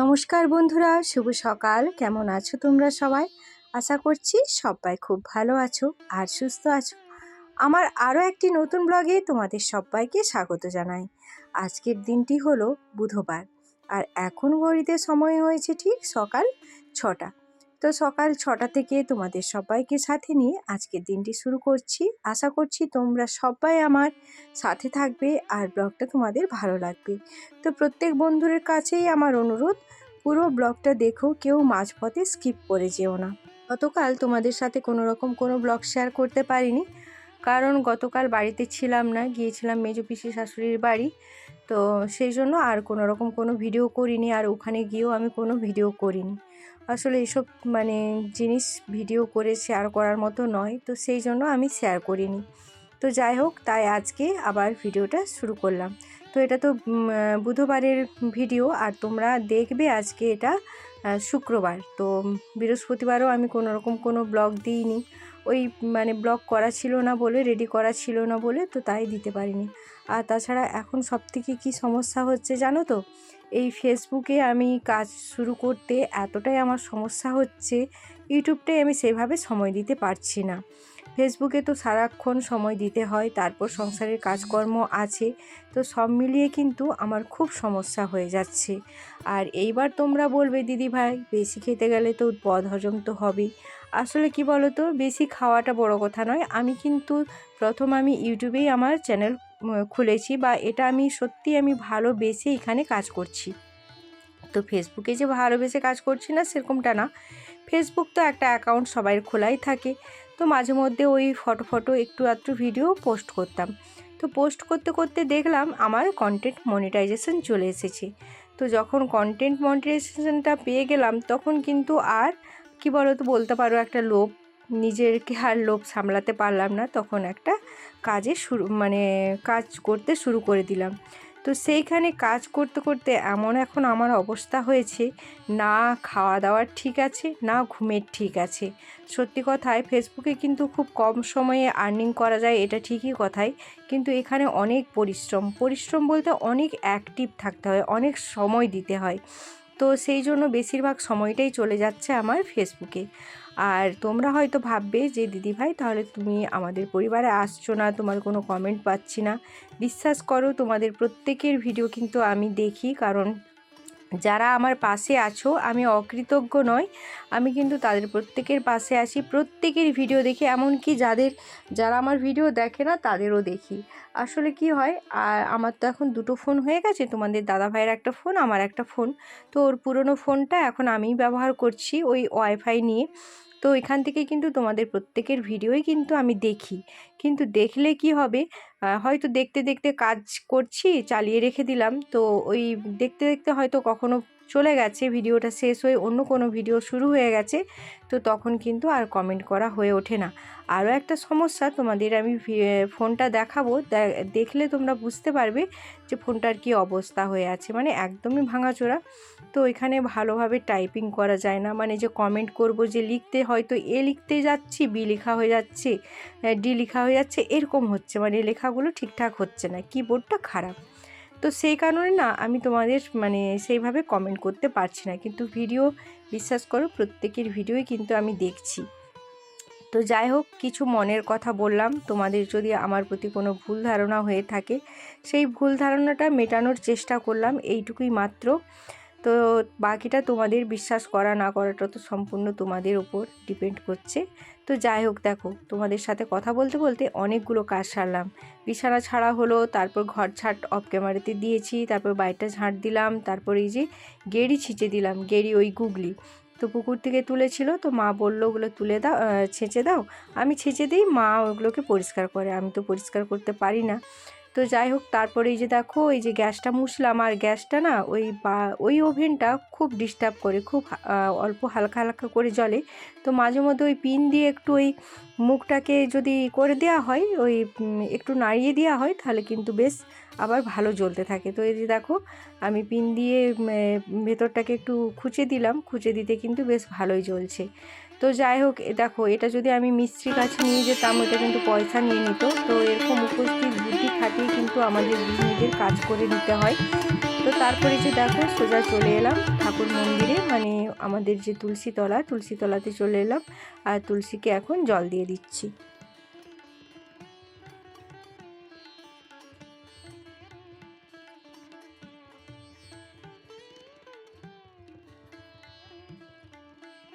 নমস্কার বন্ধুরা, শুভ সকাল। কেমন আছো তোমরা সবাই? আশা করছি সবাই খুব ভালো আছো আর সুস্থ আছো। আমার আরও একটি নতুন ব্লগে তোমাদের সবাইকে স্বাগত জানাই। আজকের দিনটি হলো বুধবার, আর এখন ঘড়িতে সময় হয়েছে ঠিক সকাল ছটা। তো সকাল ছটা থেকে তোমাদের সবাইকে সাথে নিয়ে আজকের দিনটি শুরু করছি। আশা করছি তোমরা সবাই আমার সাথে থাকবে আর ব্লগটা তোমাদের ভালো লাগবে। তো প্রত্যেক বন্ধুদের কাছেই আমার অনুরোধ, পুরো ব্লগটা দেখো, কেউ মাঝপথে স্কিপ করে যেও না। গতকাল তোমাদের সাথে কোনো রকম কোনো ব্লগ শেয়ার করতে পারিনি। কারণ গতকাল বাড়িতে ছিলাম না, গিয়েছিলাম মেজো পিসি শাশুড়ির বাড়ি। তো সেই জন্য আর কোনো রকম কোনো ভিডিও করিনি আর ওখানে গিয়েও আমি কোনো ভিডিও করিনি। আসলে এসব মানে জিনিস ভিডিও করে শেয়ার করার মতো নয়, তো সেই জন্য আমি শেয়ার করিনি। তো যাই হোক, তাই আজকে আবার ভিডিওটা শুরু করলাম। তো এটা তো বুধবারের ভিডিও আর তোমরা দেখবে আজকে এটা শুক্রবার। তো বৃহস্পতিবারও আমি কোনো রকম কোনো ব্লগ দিইনি। ওই মানে ব্লগ করা ছিল না বলে রেডি করা ছিল না বলে তো তাই দিতে পারিনি। আর তাছাড়া এখন সব থেকে কী সমস্যা হচ্ছে জানো তো? এই ফেসবুকে আমি কাজ শুরু করতে এতটাই আমার সমস্যা হচ্ছে, ইউটিউবটাই আমি সেভাবে সময় দিতে পারছি না। ফেসবুকে তো সারাক্ষণ সময় দিতে হয়, তারপর সংসারের কাজকর্ম আছে, তো সব মিলিয়ে কিন্তু আমার খুব সমস্যা হয়ে যাচ্ছে। আর এইবার তোমরা বলবে, দিদি ভাই, বেশি খেতে গেলে তো পদ হজম তো হবেই। আসলে কি বলো তো বেশি খাওয়াটা বড় কথা নয়। আমি কিন্তু প্রথম আমি ইউটিউবেই আমার চ্যানেল খুলেছি বা এটা আমি সত্যি আমি ভালোবেসে এখানে কাজ করছি। তো ফেসবুকে যে ভালোবেসে কাজ করছি না সেরকমটা না। ফেসবুক তো একটা অ্যাকাউন্ট সবাই খোলাই থাকে। তো মাঝে মধ্যে ওই ফটো ফটো, একটু আধটু ভিডিও পোস্ট করতাম। তো পোস্ট করতে করতে দেখলাম আমার কন্টেন্ট মনিটাইজেশন চলে এসেছে। তো যখন কন্টেন্ট মনিটাইজেশনটা পেয়ে গেলাম তখন কিন্তু আর কি বলো তো বলতে পারো, একটা লোভ নিজেরকে আর লোভ সামলাতে পারলাম না, তখন একটা কাজে শুরু মানে কাজ করতে শুরু করে দিলাম। তো সেইখানে কাজ করতে করতে এমন এখন আমার অবস্থা হয়েছে, না খাওয়া দাওয়ার ঠিক আছে, না ঘুমের ঠিক আছে। সত্যি কথায় ফেসবুকে কিন্তু খুব কম সময়ে আর্নিং করা যায়, এটা ঠিকই কথাই। কিন্তু এখানে অনেক পরিশ্রম পরিশ্রম বলতে অনেক অ্যাক্টিভ থাকতে হয়, অনেক সময় দিতে হয়। তো সেই জন্য বেশিরভাগ সময়টাই চলে যাচ্ছে আমার ফেসবুকে আর তোমরা হয়তো ভাববে যে, দিদিভাই, তাহলে তুমি আমাদের পরিবারে আসছো না, তোমার কোনো কমেন্ট পাচ্ছি না। বিশ্বাস করো, তোমাদের প্রত্যেকের ভিডিও কিন্তু আমি দেখি, কারণ যারা আমার পাশে আছো, আমি অকৃতজ্ঞ নয় আমি কিন্তু তাদের প্রত্যেকের পাশে আছি। প্রত্যেকের ভিডিও দেখি, এমনকি যাদের, যারা আমার ভিডিও দেখে না, তাদেরও দেখি। আসলে কি হয় আর আমার তো এখন দুটো ফোন হয়ে গেছে। তোমাদের দাদা ভাইয়ের একটা ফোন, আমার একটা ফোন। তো ওর পুরনো ফোনটা এখন আমি ব্যবহার করছি ওই ওয়াইফাই নিয়ে। তো এখান থেকে কিন্তু তোমাদের প্রত্যেকের ভিডিওই কিন্তু আমি দেখি। কিন্তু দেখলে কি হবে? হয়তো দেখতে দেখতে কাজ করছি, চালিয়ে রেখে দিলাম। তো ওই দেখতে দেখতে হয়তো কখনো চলে গেছে, ভিডিওটা শেষ হয়ে অন্য কোনো ভিডিও শুরু হয়ে গেছে, তো তখন কিন্তু আর কমেন্ট করা হয়ে ওঠে না। আরও একটা সমস্যা তোমাদের আমি ফোনটা দেখাবো দেখলে তোমরা বুঝতে পারবে যে ফোনটার কি অবস্থা হয়ে আছে মানে একদমই ভাঙাচোরা। তো এখানে ভালোভাবে টাইপিং করা যায় না মানে যে কমেন্ট করব যে লিখতে হয়তো এ লিখতে যাচ্ছি, বি লেখা হয়ে যাচ্ছে ডি লেখা হয়ে যাচ্ছে, এরকম হচ্ছে মানে লেখাগুলো ঠিকঠাক হচ্ছে না কিবোর্ডটা খারাপ। তো সেই কারণে না আমি তোমাদের মানে সেইভাবে কমেন্ট করতে পারছি না। কিন্তু ভিডিও বিশ্বাস করো প্রত্যেকের ভিডিওই কিন্তু আমি দেখছি। তো যাই হোক, কিছু মনের কথা বললাম। তোমাদের যদি আমার প্রতি কোনো ভুল ধারণা হয়ে থাকে, সেই ভুল ধারণাটা মেটানোর চেষ্টা করলাম। এইটুকুই মাত্র। তো বাকিটা তোমাদের বিশ্বাস করা না করাটা তো সম্পূর্ণ তোমাদের উপর ডিপেন্ড করছে। তো যাই হোক, দেখো, তোমাদের সাথে কথা বলতে বলতে অনেকগুলো কাজ সারলাম। বিছানা ছাড়া হলো, তারপর ঘর ছাট অফ ক্যামেরাতে দিয়েছি, তারপর বাড়িটা ঝাঁট দিলাম, তারপর এই যে গেড়ি ছিঁচে দিলাম, গেড়ি ওই গুগলি। তো পুকুর থেকে তুলেছিল, তো মা বলল, ওগুলো তুলে দাও ছেঁচে দাও। আমি ছেঁচে দিই, মা ওগুলোকে পরিষ্কার করে, আমি তো পরিষ্কার করতে পারি না। তো যাই হোক, তারপরে এই যে দেখো, এই যে গ্যাসটা মুছলাম, আর গ্যাসটা না ওই ওই ওভেনটা খুব ডিস্টার্ব করে, খুব অল্প হালকা হালকা করে জলে তো মাঝে মধ্যে ওই পিন দিয়ে একটু ওই মুখটাকে যদি করে দেওয়া হয়, ওই একটু নাড়িয়ে দেওয়া হয়, তাহলে কিন্তু বেশ আবার ভালো জ্বলতে থাকে। তো এই যে দেখো, আমি পিন দিয়ে ভেতরটাকে একটু খুঁচে দিলাম, খুঁচে দিতে কিন্তু বেশ ভালোই জ্বলছে। তো যাই হোক দেখো, এটা যদি আমি মিস্ত্রির কাছে নিয়ে যেতাম ওটা কিন্তু পয়সা নিয়ে নিত। তো এরকম উপস্থিত বুদ্ধি খাটিয়ে কিন্তু আমাদের নিজেদের কাজ করে নিতে হয়। তো তারপরে যে দেখো, সোজা চলে এলাম ঠাকুর মন্দিরে মানে আমাদের যে তুলসী তলা তুলসী তলাতে চলে এলাম। আর তুলসীকে এখন জল দিয়ে দিচ্ছি।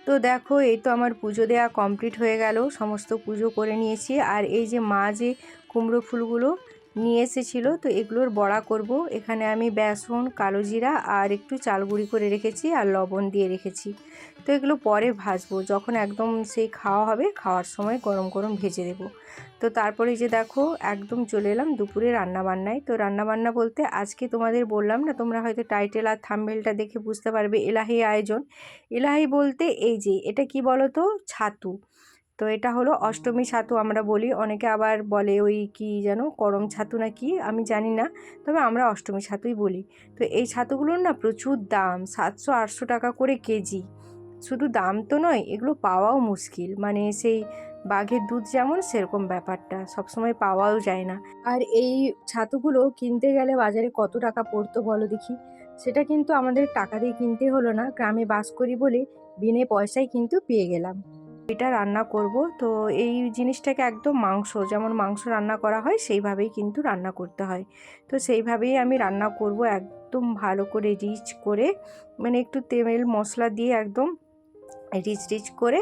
তো দেখো, এই তো আমার পুজো দেওয়া কমপ্লিট হয়ে গেল। সমস্ত পুজো করে নিয়েছি। আর এই যে মা যে কুমড়ো ফুলগুলো নিয়ে এসেছিল। তো এগুলোর বড়া করব। এখানে আমি বেসন, কালো জিরা আর একটু চাল গুঁড়ি করে রেখেছি আর লবণ দিয়ে রেখেছি। তো এগুলো পরে ভাজবো। যখন একদম সেই খাওয়া হবে, খাওয়ার সময় গরম গরম ভেজে দেব। তো তারপরে যে দেখো, একদম চলে এলাম দুপুরে রান্নাবান্নায় তো রান্নাবান্না বলতে আজকে তোমাদের বললাম না, তোমরা হয়তো টাইটেল আর থাম্বেলটা দেখে বুঝতে পারবে, এলাহি আয়োজন। এলাহি বলতে এই যে, এটা কি বলো তো ছাতু। তো এটা হলো অষ্টমী ছাতু আমরা বলি। অনেকে আবার বলে ওই কি যেন, করম ছাতু না কি? আমি জানি না। তবে আমরা অষ্টমী ছাতুই বলি। তো এই ছাতুগুলোর না প্রচুর দাম, সাতশো আটশো টাকা করে কেজি। শুধু দাম তো নয়, এগুলো পাওয়াও মুশকিল। মানে সেই বাঘের দুধ যেমন, সেরকম ব্যাপারটা। সবসময় পাওয়াও যায় না। আর এই ছাতুগুলো কিনতে গেলে বাজারে কত টাকা পড়তো বলো দেখি? সেটা কিন্তু আমাদের টাকা দিয়ে কিনতে হলো না। গ্রামে বাস করি বলে বিনে পয়সায় কিন্তু পেয়ে গেলাম। এটা রান্না করব। তো এই জিনিসটাকে একদম মাংস, যেমন মাংস রান্না করা হয়, সেইভাবেই কিন্তু রান্না করতে হয়। তো সেইভাবেই আমি রান্না করব একদম ভালো করে রিচ করে মানে একটু তেল মশলা দিয়ে একদম রিচ রিচ করে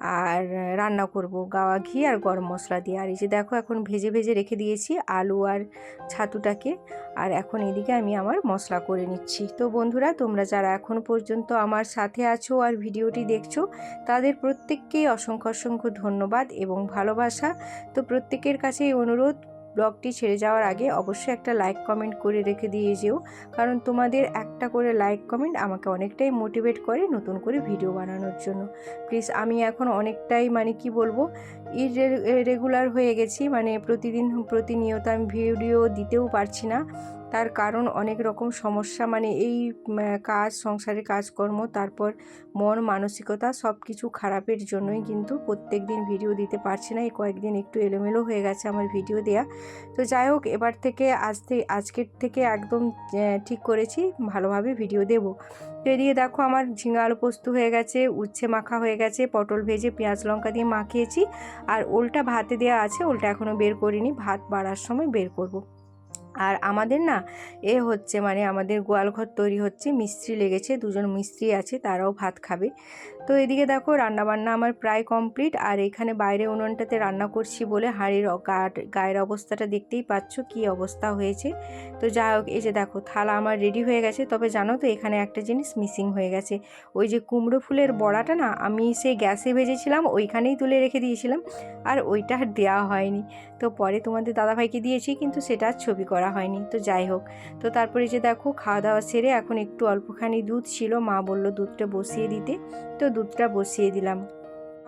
আর রান্না করব। গাওয়া ঘি আর গরম মশলা দিয়ে। আর এই যে দেখো এখন ভেজে ভেজে রেখে দিয়েছি আলু আর ছাতুটাকে। আর এখন এদিকে আমি আমার মশলা করে নিচ্ছি। তো বন্ধুরা, তোমরা যারা এখন পর্যন্ত আমার সাথে আছো আর ভিডিওটি দেখছ, তাদের প্রত্যেককেই অসংখ্য অসংখ্য ধন্যবাদ এবং ভালোবাসা। তো প্রত্যেকের কাছেই অনুরোধ ব্লগটি ছেড়ে যাওয়ার আগে অবশ্যই একটা লাইক কমেন্ট করে রেখে দিয়ে যেও। কারণ তোমাদের একটা করে লাইক কমেন্ট আমাকে অনেকটাই মোটিভেট করে নতুন করে ভিডিও বানানোর জন্য। প্লিজ আমি এখন অনেকটাই মানে কি বলব ইরেগুলার হয়ে গেছি। মানে প্রতিদিন, প্রতিনিয়ত আমি ভিডিও দিতেও পারছি না। তার কারণ অনেক রকম সমস্যা মানে এই কাজ, সংসারের কাজকর্ম, তারপর মন, মানসিকতা সব কিছু খারাপের জন্যই কিন্তু প্রত্যেক দিন ভিডিও দিতে পারছি না। এই কয়েকদিন একটু এলোমেলো হয়ে গেছে আমার ভিডিও দেয়া। তো যাই হোক, এবার থেকে আজ থেকে আজকের থেকে একদম ঠিক করেছি, ভালোভাবে ভিডিও দেব। তো এদিকে দেখো আমার ঝিঙা আলু পোস্ত হয়ে গেছে, উচ্ছে মাখা হয়ে গেছে, পটল ভেজে পেঁয়াজ লঙ্কা দিয়ে মাখিয়েছি। আর ওলটা ভাতে দেওয়া আছে, ওলটা এখনও বের করিনি, ভাত বাড়ার সময় বের করব। আর আমাদের না, এ হচ্ছে মানে আমাদের গোয়ালঘর তৈরি হচ্ছে, মিস্ত্রি লেগেছে, দুজন মিস্ত্রি আছে, তারাও ভাত খাবে। তো এদিকে দেখো রান্নাবান্না আমার প্রায় কমপ্লিট, আর এখানে বাইরে উনুনটাতে রান্না করছি বলে হাঁড়ির গায়ের অবস্থাটা দেখতেই পাচ্ছ কি অবস্থা হয়েছে। তো যাই হোক, এই যে দেখো থালা আমার রেডি হয়ে গেছে, তবে জানো তো এখানে একটা জিনিস মিসিং হয়ে গেছে। ওই যে কুমড়ো ফুলের বড়াটা না, আমি সেই গ্যাসে ভেজেছিলাম, ওইখানেই তুলে রেখে দিয়েছিলাম, আর ওইটা আর দেওয়া হয়নি। তো পরে তোমাদের দাদাভাইকে দিয়েছি, কিন্তু সেটা ছবি করা হয়নি। তো যাই হোক, তো তারপরে যে দেখো খাওয়া দাওয়া সেরে এখন একটু অল্পখানি দুধ ছিল, মা বলল দুধটা বসিয়ে দিতে। তো দুধটা বসিয়ে দিলাম।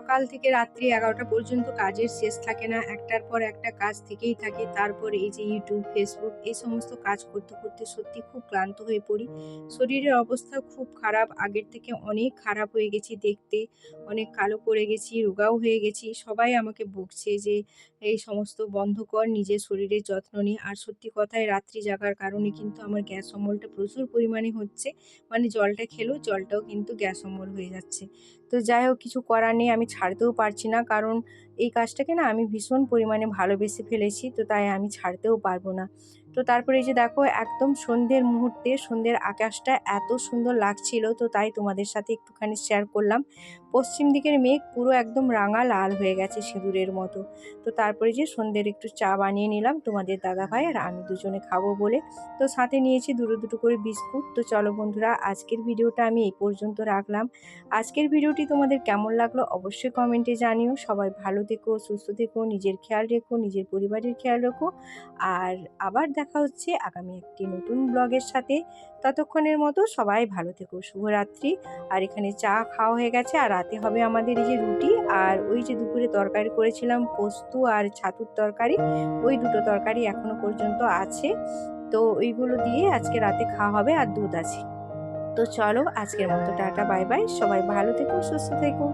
সকাল থেকে রাত্রি এগারোটা পর্যন্ত কাজের শেষ থাকে না। একটার পর একটা কাজ থেকেই থাকে। তারপর এই যে ইউটিউব ফেসবুক এই সমস্ত কাজ করতে করতে সত্যি খুব ক্লান্ত হয়ে পড়ি। শরীরের অবস্থা খুব খারাপ। আগের থেকে অনেক খারাপ হয়ে গেছি দেখতে। অনেক কালো পড়ে গেছি, রোগাও হয়ে গেছি। সবাই আমাকে বকছে যে, এই সমস্ত বন্ধ কর, নিজের শরীরের যত্ন নিয়ে আর সত্যি কথায় রাত্রি জাগার কারণে কিন্তু আমার গ্যাস অম্বলটা প্রচুর পরিমাণে হচ্ছে। মানে জলটা খেলেও জলটাও কিন্তু গ্যাস অম্বল হয়ে যাচ্ছে। তো যাই হোক, কিছু করার নেই, আমি ছাড়তেও পারছি না। কারণ এই কাজটাকে না আমি ভীষণ পরিমাণে ভালোবেসে ফেলেছি, তো তাই আমি ছাড়তেও পারব না। তো তারপরে এই যে দেখো, একদম সন্ধ্যের মুহূর্তে, সন্ধ্যের আকাশটা এত সুন্দর লাগছিল, তো তাই তোমাদের সাথে একটুখানি শেয়ার করলাম। পশ্চিম দিকের মেঘ পুরো একদম রাঙা লাল হয়ে গেছে সিঁদুরের মতো। তো তারপরে যে সন্ধ্যের একটু চা বানিয়ে নিলাম, তোমাদের দাদা ভাই আর আমি দুজনে খাব বলে। তো সাথে নিয়েছি দুটো দুটো করে বিস্কুট। তো চলো বন্ধুরা, আজকের ভিডিওটা আমি এই পর্যন্ত রাখলাম। আজকের ভিডিওটি তোমাদের কেমন লাগল অবশ্যই কমেন্টে জানিও। সবাই ভালো থেকো, সুস্থ থেকো, নিজের খেয়াল রেখো, নিজের পরিবারের খেয়াল রেখো। আর আবার দেখা হচ্ছে। আগামী একটি নতুন ব্লগের সাথে। ততক্ষণের মতো সবাই ভালো থেকো। শুভরাত্রি। আর এখানে চা খাওয়া হয়ে গেছে। আর রাতে হবে আমাদের এই যে রুটি। আর ওই যে দুপুরে তরকারি করেছিলাম, পোস্ত আর ছাতুর তরকারি। ওই দুটো তরকারি এখনও পর্যন্ত আছে। তো ওইগুলো দিয়ে আজকে রাতে খাওয়া হবে আর দুধ আছে। তো চলো আজকের মতো টাটা, বাই বাই। সবাই ভালো থেকো, সুস্থ থেকো।